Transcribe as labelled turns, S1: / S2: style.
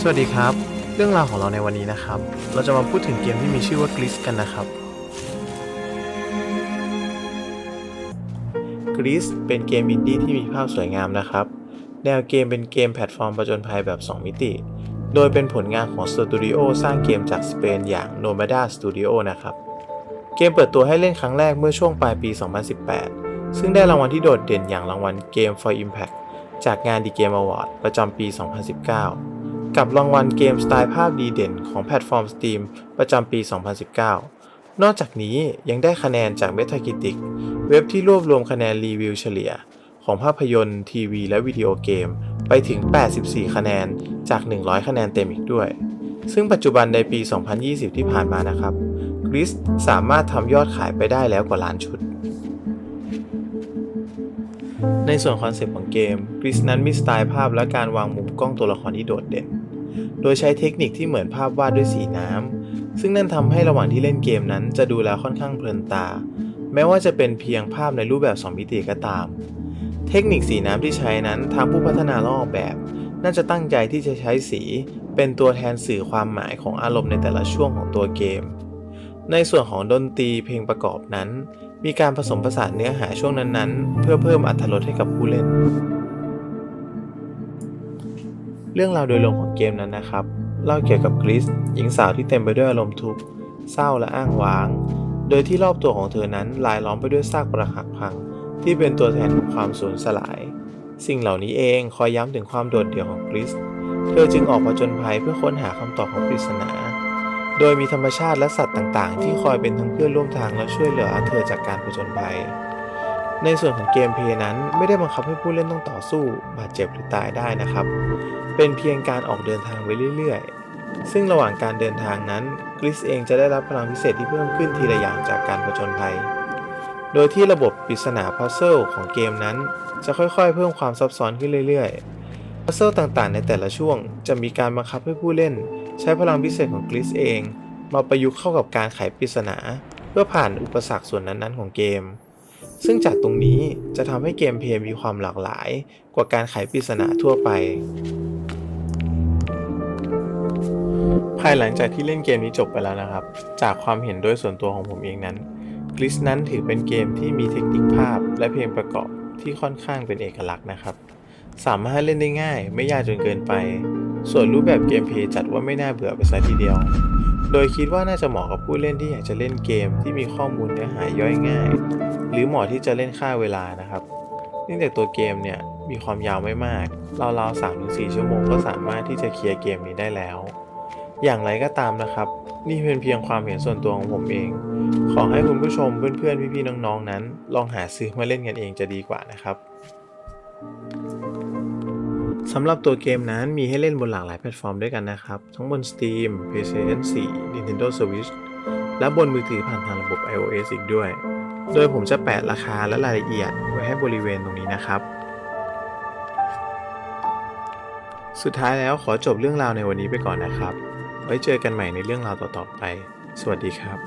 S1: สวัสดีครับ เรื่องราวของเราในวันนี้นะครับ เราจะมาพูดถึงเกมที่มีชื่อว่า Gris กันนะครับ Gris เป็นเกมอินดี้ที่มีภาพสวยงามนะครับ แนวเกมเป็นเกมแพลตฟอร์มประจนภัยแบบ 2 มิติ โดยเป็นผลงานของสตูดิโอสร้างเกมจากสเปนอย่าง Nomada Studio นะครับ เกมเปิดตัวให้เล่นครั้งแรกเมื่อช่วงปลายปี 2018 ซึ่งได้รางวัลที่โดดเด่นอย่างรางวัล Game for Impact จากงาน The Game Award ประจำปี 2019 กับรางวัลเกมสไตล์ภาพดีเด่นของแพลตฟอร์ม Steam ประจำปี 2019 นอกจากนี้ยังได้คะแนนจาก Metacritic เว็บที่รวบรวมคะแนนรีวิวเฉลี่ย ของภาพยนตร์ทีวีและวิดีโอเกม ไปถึง 84 คะแนนจาก 100 คะแนนเต็มอีกด้วย ซึ่งปัจจุบันในปี 2020 ที่ผ่านมานะครับกริสสามารถทำยอดขายไปได้แล้วกว่าล้านชุด ในส่วนคอนเซปต์ของเกมกริสนั้นมีสไตล์ภาพและการวางมุมกล้องตัวละครที่โดดเด่น โดยใช้เทคนิคที่เหมือนภาพวาดด้วยสีน้ำ ซึ่งนั่นทำให้ระหว่างที่เล่นเกมนั้นจะดูแล้วค่อนข้างเพลินตา แม้ว่าจะเป็นเพียงภาพในรูปแบบ 2 มิติก็ตาม เทคนิคสีน้ำที่ใช้นั้นทางผู้พัฒนาและออกแบบ น่าจะตั้งใจที่จะใช้สี เป็นตัวแทนสื่อความหมายของอารมณ์ในแต่ละช่วงของตัวเกม ในส่วนของดนตรีเพลงประกอบนั้น มีการผสมผสานเนื้อหาช่วงนั้นๆ เพื่อเพิ่มอรรถรสให้กับผู้เล่น เรื่องราวโดยรวมของเกมนั้นนะครับ เล่าเกี่ยวกับกริสหญิงสาวที่เต็มไปด้วยอารมณ์ทุกข์เศร้าและอ้างว้าง โดยที่รอบตัวของเธอนั้นลายล้อมไปด้วยซากปรักหักพัง ที่เป็นตัวแทนของความสูญสลาย สิ่งเหล่านี้เองคอยย้ำถึงความโดดเดี่ยวของกริสเธอจึงออกมาจนภัยเพื่อค้นหาคำตอบของปริศนา โดยมีธรรมชาติและสัตว์ต่างๆ ที่คอยเป็นทั้งเพื่อนร่วมทางและช่วยเหลือเธอจากการผจญภัย ในส่วนของเกมเพย์นั้นไม่ได้บังคับให้ผู้เล่นต้องต่อสู้ บาดเจ็บหรือตายได้นะครับ เป็นเพียงการออกเดินทางไปเรื่อยๆ ซึ่งระหว่างการเดินทางนั้นกริสเองจะได้รับพลังพิเศษที่เพิ่มขึ้นทีละอย่างจากการผจญภัย โดยที่ระบบปริศนาพัซเซิลของเกมนั้น จะค่อยๆ เพิ่มความซับซ้อนขึ้นเรื่อยๆพัซเซิลต่างๆ ในแต่ละช่วง จะมีการบังคับให้ผู้เล่น ใช้พลังพิเศษของกริสเอง มาประยุกต์เข้ากับการไขปริศนา เพื่อผ่านอุปสรรคส่วนนั้นๆ ของเกม ซึ่งจากตรงนี้จะทำให้เกมเพลย์มีความหลากหลาย กว่าการไขปริศนาทั่วไป ภายหลังจากที่เล่นเกมนี้จบไปแล้วนะครับ จากความเห็นโดยส่วนตัวของผมเองนั้นกลิสนั้นถือเป็นเกมที่มีเทคนิคภาพและเพลงประกอบที่ค่อนข้างเป็นเอกลักษณ์นะครับ สามารถเล่นได้ง่ายไม่ยากจนเกินไป ส่วนรูปแบบเกมเพย์จัดว่าไม่น่าเบื่อไปซะทีเดียว โดยคิดว่าน่าจะเหมาะกับผู้เล่นที่อยากจะเล่นเกมที่มีข้อมูลเนื้อหาย่อยง่าย หรือเหมาะที่จะเล่นค่าเวลานะครับ เนื่องจากตัวเกมเนี่ยมีความยาวไม่มาก ราวๆ3-4 ชั่วโมงก็สามารถที่จะเคลียร์เกมนี้ได้แล้ว อย่างไรก็ตามนะครับ นี่เป็นเพียงความเห็นส่วนตัวของผมเอง ขอให้คุณผู้ชมเพื่อนๆพี่ๆน้องๆนั้น ลองหาซื้อมาเล่นกันเองจะดีกว่านะครับ สำหรับตัวเกมนั้นมีให้เล่นบนหลากหลายแพลตฟอร์มด้วยกันนะครับ ทั้งบน Steam PlayStation 4 Nintendo Switch และบนมือถือผ่านทางระบบ iOS อีกด้วย โดยผมจะแปะราคาและรายละเอียดไว้ให้บริเวณตรงนี้นะครับ สุดท้ายแล้วขอจบเรื่องราวในวันนี้ไปก่อนนะครับ ไว้เจอกันใหม่ในเรื่องราวต่อๆไป สวัสดีครับ